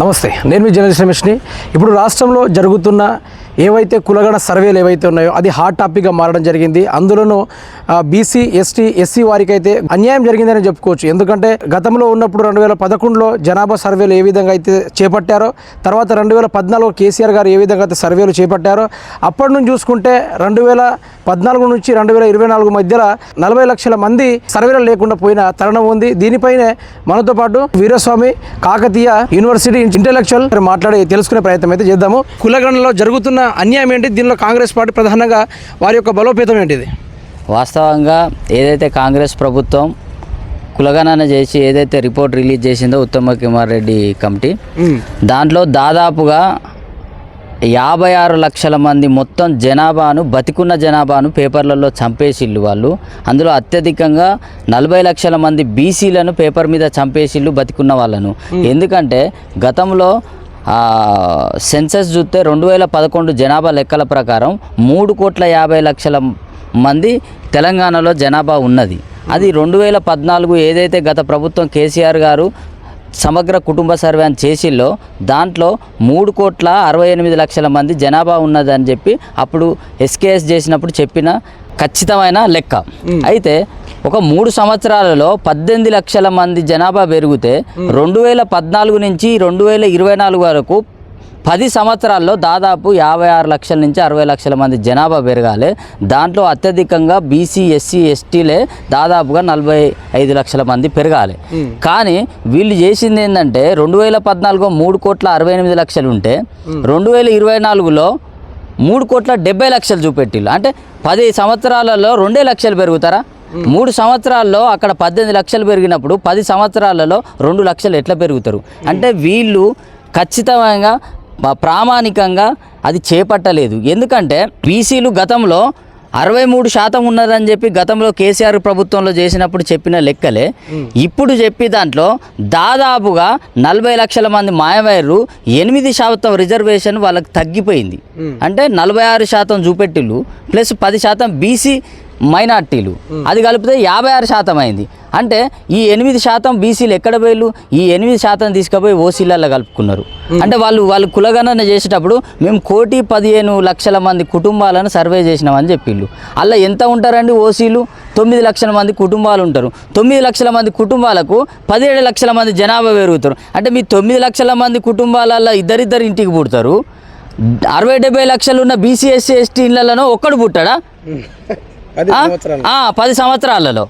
నమస్తే నేను మీ జర్నలిస్ట్ రమేష్ని. ఇప్పుడు రాష్ట్రంలో జరుగుతున్న ఏవైతే కులగణ సర్వేలు ఏవైతే ఉన్నాయో అది హాట్ టాపిక్గా మారడం జరిగింది. అందులోనూ బీసీ ఎస్టీ ఎస్సీ వారికి అయితే అన్యాయం జరిగిందని చెప్పుకోవచ్చు. ఎందుకంటే గతంలో ఉన్నప్పుడు రెండు వేల పదకొండులో జనాభా సర్వేలు ఏ విధంగా అయితే చేపట్టారో తర్వాత రెండు వేల పద్నాలుగు కేసీఆర్ గారు ఏ విధంగా అయితే సర్వేలు చేపట్టారో అప్పటి నుంచి చూసుకుంటే రెండు వేల పద్నాలుగు నుంచి రెండు వేల ఇరవై నాలుగు మధ్యలో నలభై లక్షల మంది సర్వేలు లేకుండా పోయిన తరుణం ఉంది. దీనిపైనే మనతో పాటు వీరస్వామి కాకతీయ యూనివర్సిటీ ఇంటలెక్చువల్ మాట్లాడి తెలుసుకునే ప్రయత్నం అయితే చేద్దాము. కులగణలో జరుగుతున్న అన్యాయం ఏంటి? దీనిలో కాంగ్రెస్ పార్టీ ప్రధానంగా వారి యొక్క బలోపేతం ఏంటిది? వాస్తవంగా ఏదైతే కాంగ్రెస్ ప్రభుత్వం కులగణన చేసి ఏదైతే రిపోర్ట్ రిలీజ్ చేసిందో ఉత్తమ కుమార్ రెడ్డి కమిటీ దాంట్లో దాదాపుగా యాభై ఆరు లక్షల మంది మొత్తం జనాభాను బతికున్న జనాభాను పేపర్లలో చంపేసిళ్ళు వాళ్ళు. అందులో అత్యధికంగా నలభై లక్షల మంది బీసీలను పేపర్ మీద చంపేసిళ్ళు బతికున్న వాళ్ళను. ఎందుకంటే గతంలో సెన్సస్ చూస్తే రెండు వేల పదకొండు జనాభా లెక్కల ప్రకారం మూడు కోట్ల యాభై లక్షల మంది తెలంగాణలో జనాభా ఉన్నది. అది రెండు వేల పద్నాలుగు ఏదైతే గత ప్రభుత్వం కేసీఆర్ గారు సమగ్ర కుటుంబ సర్వే అని చేసిల్లో దాంట్లో మూడు కోట్ల అరవై ఎనిమిది లక్షల మంది జనాభా ఉన్నదని చెప్పి అప్పుడు ఎస్కేఎస్ చేసినప్పుడు చెప్పిన ఖచ్చితమైన లెక్క. అయితే ఒక మూడు సంవత్సరాలలో పద్దెనిమిది లక్షల మంది జనాభా పెరిగితే రెండు వేల పద్నాలుగు నుంచి రెండు వేల ఇరవై నాలుగు వరకు పది సంవత్సరాల్లో దాదాపు యాభై ఆరు లక్షల నుంచి అరవై లక్షల మంది జనాభా పెరగాలి. దాంట్లో అత్యధికంగా బీసీ ఎస్సీ ఎస్టీలే దాదాపుగా నలభై ఐదు లక్షల మంది పెరగాలి. కానీ వీళ్ళు చేసింది ఏంటంటే రెండు వేల పద్నాలుగు మూడు కోట్ల అరవై ఎనిమిది లక్షలు ఉంటే రెండు వేల ఇరవై నాలుగులో మూడు కోట్ల డెబ్బై లక్షలు చూపెట్టిల్లు అంటే పది సంవత్సరాలలో రెండే లక్షలు పెరుగుతారా? మూడు సంవత్సరాల్లో అక్కడ పద్దెనిమిది లక్షలు పెరిగినప్పుడు పది సంవత్సరాలలో రెండు లక్షలు ఎట్లా పెరుగుతారు? అంటే వీళ్ళు ఖచ్చితంగా ప్రామాణికంగా అది చేపట్టలేదు. ఎందుకంటే బీసీలు గతంలో అరవై మూడు శాతం ఉన్నదని చెప్పి గతంలో కేసీఆర్ ప్రభుత్వంలో చేసినప్పుడు చెప్పిన లెక్కలే. ఇప్పుడు చెప్పి దాంట్లో దాదాపుగా నలభై లక్షల మంది మాయమయ్యారు ఎనిమిది శాతం రిజర్వేషన్ వాళ్ళకి తగ్గిపోయింది. అంటే నలభై ఆరు శాతం చూపెట్టిళ్ళు ప్లస్ పది శాతం బీసీ మైనార్టీలు. అది కలిపితే యాభై ఆరు శాతం అయింది. అంటే ఈ ఎనిమిది శాతం బీసీలు ఎక్కడ పోయిళ్ళు? ఈ ఎనిమిది శాతం తీసుకుపోయి ఓసీలలో కలుపుకున్నారు. అంటే వాళ్ళు వాళ్ళు కులగణన చేసేటప్పుడు మేము కోటి పదిహేను లక్షల మంది కుటుంబాలను సర్వే చేసినామని చెప్పిళ్ళు. అలా ఎంత ఉంటారండి ఓసీలు? తొమ్మిది లక్షల మంది కుటుంబాలు ఉంటారు. తొమ్మిది లక్షల మంది కుటుంబాలకు పదిహేడు లక్షల మంది జనాభా పెరుగుతారు. అంటే మీ తొమ్మిది లక్షల మంది కుటుంబాలలో ఇద్దరిద్దరు ఇంటికి పుడతారు. అరవై డెబ్బై లక్షలు ఉన్న బీసీ ఎస్సీ ఎస్టీ ఇళ్ళలో ఒక్కడు పుట్టాడా? పది సంవత్సరాలలో.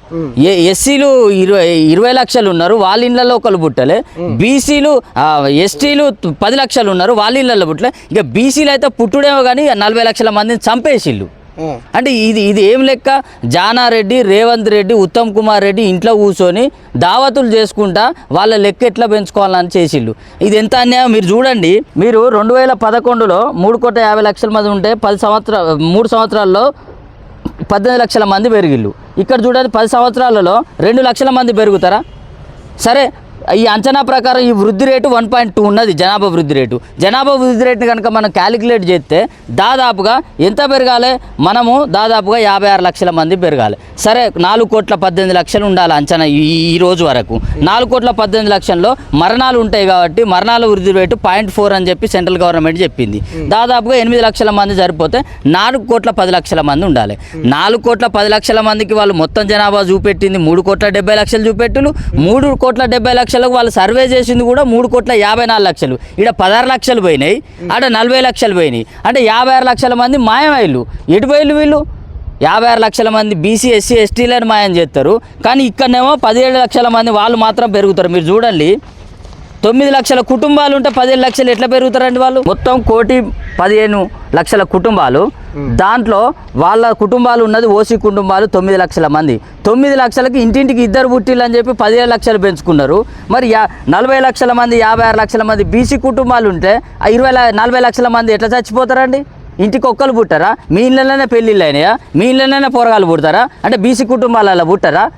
ఎస్సీలు ఇరవై ఇరవై లక్షలు ఉన్నారు వాళ్ళ ఇళ్ళలో ఒకళ్ళు పుట్టలే. బీసీలు ఎస్టీలు పది లక్షలు ఉన్నారు వాళ్ళ ఇళ్ళలో పుట్టలే. ఇక బీసీలు అయితే పుట్టుడేమో కానీ నలభై లక్షల మందిని చంపేసిళ్ళు. అంటే ఇది ఇది ఏం లెక్క? జానారెడ్డి రేవంత్ రెడ్డి ఉత్తమ్ కుమార్ రెడ్డి ఇంట్లో కూర్చొని దావతులు చేసుకుంటా వాళ్ళ లెక్క ఎట్లా పెంచుకోవాలని చేసిళ్ళు. ఇది ఎంత అన్యాయం? మీరు చూడండి. మీరు రెండు వేల పదకొండులో మూడు కోట్ల యాభై లక్షల మంది ఉంటే పది సంవత్సరాలు మూడు సంవత్సరాల్లో పద్దెనిమిది లక్షల మంది పెరిగిళ్ళు. ఇక్కడ చూడండి పది సంవత్సరాలలో రెండు లక్షల మంది పెరుగుతారా? సరే ఈ అంచనా ప్రకారం ఈ వృద్ధి రేటు వన్ పాయింట్ టూ ఉన్నది జనాభా వృద్ధి రేటు. జనాభా వృద్ధి రేటుని కనుక మనం క్యాలిక్యులేట్ చేస్తే దాదాపుగా ఎంత పెరగాలి? మనము దాదాపుగా యాభై ఆరు లక్షల మంది పెరగాలి. సరే నాలుగు కోట్ల పద్దెనిమిది లక్షలు ఉండాలి అంచనా ఈ ఈ రోజు వరకు. నాలుగు కోట్ల పద్దెనిమిది లక్షల్లో మరణాలు ఉంటాయి కాబట్టి మరణాల వృద్ధి రేటు పాయింట్ ఫోర్ అని చెప్పి సెంట్రల్ గవర్నమెంట్ చెప్పింది. దాదాపుగా ఎనిమిది లక్షల మంది సరిపోతే నాలుగు కోట్ల పది లక్షల మంది ఉండాలి. నాలుగు కోట్ల పది లక్షల మందికి వాళ్ళు మొత్తం జనాభా చూపెట్టింది. మూడు కోట్ల డెబ్బై లక్షలు చూపెట్టులు. మూడు కోట్ల డెబ్బై లక్షలకు వాళ్ళు సర్వే చేసింది కూడా మూడు కోట్ల యాభై నాలుగు లక్షలు. ఇక్కడ పదహారు లక్షలు పోయినాయి అక్కడ నలభై లక్షలు పోయినాయి. అంటే యాభై ఆరు లక్షల మంది మాయమైళ్ళు ఎటు పోయిళ్ళు వీళ్ళు? యాభై ఆరు లక్షల మంది బీసీ ఎస్సీ ఎస్టీలను మాయం చేస్తారు. కానీ ఇక్కడనేమో పదిహేడు లక్షల మంది వాళ్ళు మాత్రం పెరుగుతారు. మీరు చూడండి తొమ్మిది లక్షల కుటుంబాలు ఉంటే పదిహేను లక్షలు ఎట్లా పెరుగుతారండి వాళ్ళు? మొత్తం కోటి పదిహేను లక్షల కుటుంబాలు. దాంట్లో వాళ్ళ కుటుంబాలు ఉన్నది ఓసీ కుటుంబాలు తొమ్మిది లక్షల మంది. తొమ్మిది లక్షలకి ఇంటింటికి ఇద్దరు పుట్టిల్లు అని చెప్పి పదిహేను లక్షలు పెంచుకున్నారు. మరి యా నలభై లక్షల మంది యాభై ఆరు లక్షల మంది బీసీ కుటుంబాలు ఉంటే ఆ ఇరవై ల- నలభై లక్షల మంది ఎట్లా చచ్చిపోతారండి? ఇంటికి ఒక్కరు పుట్టారా? మీ ఇళ్ళలోనే పెళ్ళిళ్ళు అయినాయా? మీ ఇళ్ళలోనే పోరగాలు పుడతారా? అంటే బీసీ కుటుంబాలలో పుట్టారా?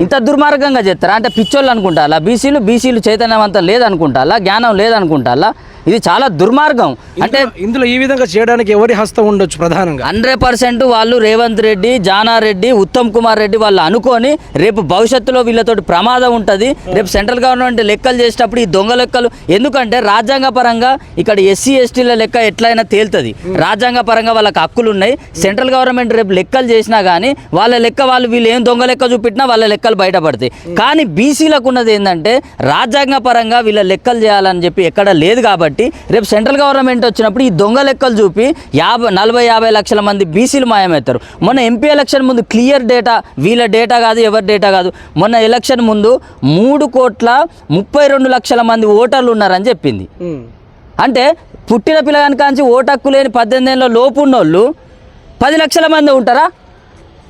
ఇంత దుర్మార్గంగా చేస్తారా? అంటే పిచ్చోళ్ళు అనుకుంటారా? బీసీలు బీసీలు చైతన్యవంతం లేదనుకుంటారా? జ్ఞానం లేదనుకుంటారా? ఇది చాలా దుర్మార్గం. అంటే ఇందులో- ఈ విధంగా చేయడానికి ఎవరి హస్తం ఉండొచ్చు ప్రధానంగా? హండ్రెడ్ పర్సెంట్ వాళ్ళు రేవంత్ రెడ్డి జానారెడ్డి ఉత్తమ్ కుమార్ రెడ్డి వాళ్ళు అనుకొని రేపు భవిష్యత్తులో వీళ్ళతోటి ప్రమాదం ఉంటుంది. రేపు సెంట్రల్ గవర్నమెంట్ లెక్కలు చేసేటప్పుడు ఈ దొంగ లెక్కలు ఎందుకంటే రాజ్యాంగ పరంగా ఇక్కడ ఎస్సీ ఎస్టీల లెక్క ఎట్లయినా తేలుతుంది. రాజ్యాంగ పరంగా వాళ్ళకి హక్కులు ఉన్నాయి సెంట్రల్ గవర్నమెంట్ రేపు లెక్కలు చేసినా కానీ వాళ్ళ లెక్క వాళ్ళు వీళ్ళు ఏం దొంగ లెక్క చూపెట్టినా వాళ్ళ లెక్కలు బయటపడతాయి. కానీ బీసీలకు ఉన్నది ఏంటంటే రాజ్యాంగ పరంగా వీళ్ళ లెక్కలు చేయాలని చెప్పి ఎక్కడ లేదు కాబట్టి రేపు సెంట్రల్ గవర్నమెంట్ వచ్చినప్పుడు ఈ దొంగ లెక్కలు చూపి యాభై నలభై యాభై లక్షల మంది బీసీలు మాయమవుతారు. మొన్న ఎంపీ ఎలక్షన్ ముందు క్లియర్ డేటా వీళ్ళ డేటా కాదు ఎవరి డేటా కాదు. మొన్న ఎలక్షన్ ముందు మూడు కోట్ల ముప్పై రెండు లక్షల మంది ఓటర్లు ఉన్నారని చెప్పింది. అంటే పుట్టిన పిల్లగాని కాంచి ఓటు హక్కు లేని పద్దెనిమిది ఏళ్ళ లోపు ఉన్నోళ్ళు పది లక్షల మంది ఉంటారా?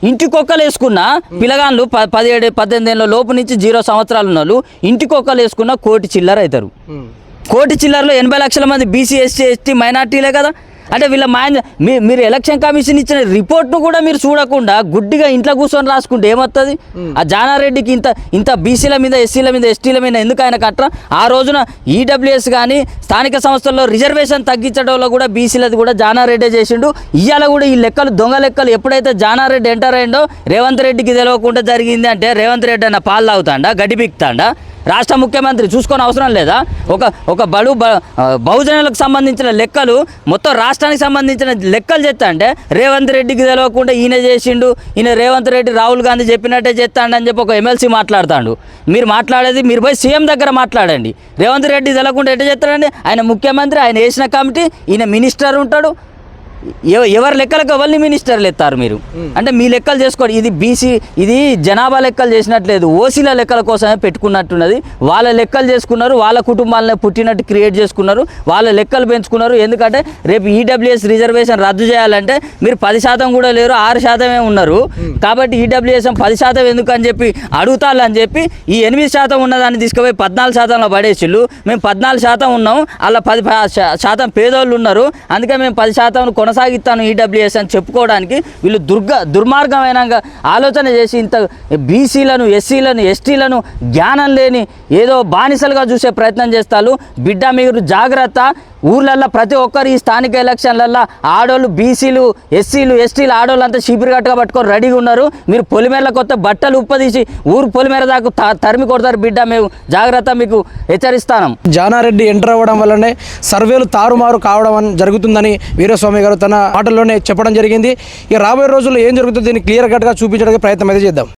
ఇంటికొక్కలు వేసుకున్న పిల్లగాళ్ళు ప పదిహేడు పద్దెనిమిది ఏళ్ళ లోపు నుంచి జీరో సంవత్సరాలు ఉన్న వాళ్ళు ఇంటికొక్కలు వేసుకున్న కోటి చిల్లర అవుతారు కోటి చిల్లరలో ఎనభై లక్షల మంది బీసీ ఎస్సీ ఎస్టీ మైనార్టీలే కదా. అంటే వీళ్ళ మాయ మీ మీరు ఎలక్షన్ కమిషన్ ఇచ్చిన రిపోర్ట్ను కూడా మీరు చూడకుండా గుడ్డిగా ఇంట్లో కూర్చొని రాసుకుంటే ఏమవుతుంది ఆ జానారెడ్డికి ఇంత ఇంత బీసీల మీద ఎస్సీల మీద ఎస్టీల మీద ఎందుకు ఆయన కట్ట ఆ రోజున ఈడబ్ల్యూఎస్ కానీ స్థానిక సంస్థల్లో రిజర్వేషన్ తగ్గించడంలో కూడా బీసీలది కూడా జానారెడ్డి చేసిండు. ఇవాళ కూడా ఈ లెక్కలు దొంగ లెక్కలు ఎప్పుడైతే జానారెడ్డి ఎంటర్ అయిండో రేవంత్ రెడ్డికి తెలియకుండా జరిగింది అంటే రేవంత్ రెడ్డి అన్న పాలు తాగుతాడా గడ్డి పీకుతాడా? రాష్ట్ర ముఖ్యమంత్రి చూసుకొని అవసరం లేదా? ఒక ఒక బడు బ- బహుజనులకు సంబంధించిన లెక్కలు మొత్తం రాష్ట్రానికి సంబంధించిన లెక్కలు చెప్తా అంటే రేవంత్ రెడ్డికి తెలియకుండా ఈయన చేసిండు ఈయన రేవంత్ రెడ్డి రాహుల్ గాంధీ చెప్పినట్టే చేస్తాడు అని చెప్పి ఒక ఎమ్మెల్సీ మాట్లాడుతాడు. మీరు మాట్లాడేది మీరు పోయి సీఎం దగ్గర మాట్లాడండి. రేవంత్ రెడ్డి తెలియకుండా ఎట్ట చేస్తాడండి? ఆయన ముఖ్యమంత్రి ఆయన వేసిన కమిటీ ఈయన మినిస్టర్ ఉంటాడు ఎవరి లెక్కలకు ఎవరిని మినిస్టర్లు ఎత్తారు మీరు? అంటే మీ లెక్కలు చేసుకోండి. ఇది బీసీ ఇది జనాభా లెక్కలు చేసినట్లేదు. ఓసీల లెక్కల కోసమే పెట్టుకున్నట్టున్నది. వాళ్ళ లెక్కలు చేసుకున్నారు వాళ్ళ కుటుంబాలనే పుట్టినట్టు క్రియేట్ చేసుకున్నారు వాళ్ళ లెక్కలు పెంచుకున్నారు. ఎందుకంటే రేపు ఈడబ్ల్యూఎస్ రిజర్వేషన్ రద్దు చేయాలంటే మీరు పది శాతం కూడా లేరు ఆరు శాతమే ఉన్నారు. కాబట్టి ఈడబ్ల్యూఎస్ పది శాతం ఎందుకు అని చెప్పి అడుగుతారు చెప్పి ఈ ఎనిమిది శాతం ఉన్నదాన్ని తీసుకుపోయి పద్నాలుగు శాతంలో పడేసిళ్ళు. మేము పద్నాలుగు శాతం ఉన్నాం అలా పది శాతం పేదోళ్ళు ఉన్నారు. అందుకే మేము పది శాతం కొనసాగిస్తాను ఈడబ్ల్యూఎస్ అని చెప్పుకోవడానికి వీళ్ళు దుర్గ దుర్మార్గమైన ఆలోచన చేసి ఇంత బీసీలను ఎస్సీలను ఎస్టీలను జ్ఞానం లేని ఏదో బానిసలుగా చూసే ప్రయత్నం చేస్తారు. బిడ్డ మీరు జాగ్రత్త. ఊర్లల్లో ప్రతి ఒక్కరు ఈ స్థానిక ఎలక్షన్లల్లో ఆడోళ్ళు బీసీలు ఎస్సీలు ఎస్టీలు ఆడోళ్ళు అంతా చీపిరిగట్టుగా పట్టుకొని రెడీగా ఉన్నారు. మీరు పొలిమేరలకు కొత్త బట్టలు ఉప్పదీసి ఊరు పొలిమేర దాకా త- తరిమి కొడతారు బిడ్డ. మేము జాగ్రత్త మీకు హెచ్చరిస్తాను. జానారెడ్డి ఎంటర్ అవ్వడం వల్లనే సర్వేలు తారుమారు కావడం జరుగుతుందని వీరస్వామి గారు తన మాటల్లోనే చెప్పడం జరిగింది. ఇక రాబోయే రోజుల్లో ఏం జరుగుతుందో దీన్ని క్లియర్ కట్గా చూపించడానికి ప్రయత్నం అయితే చేద్దాం.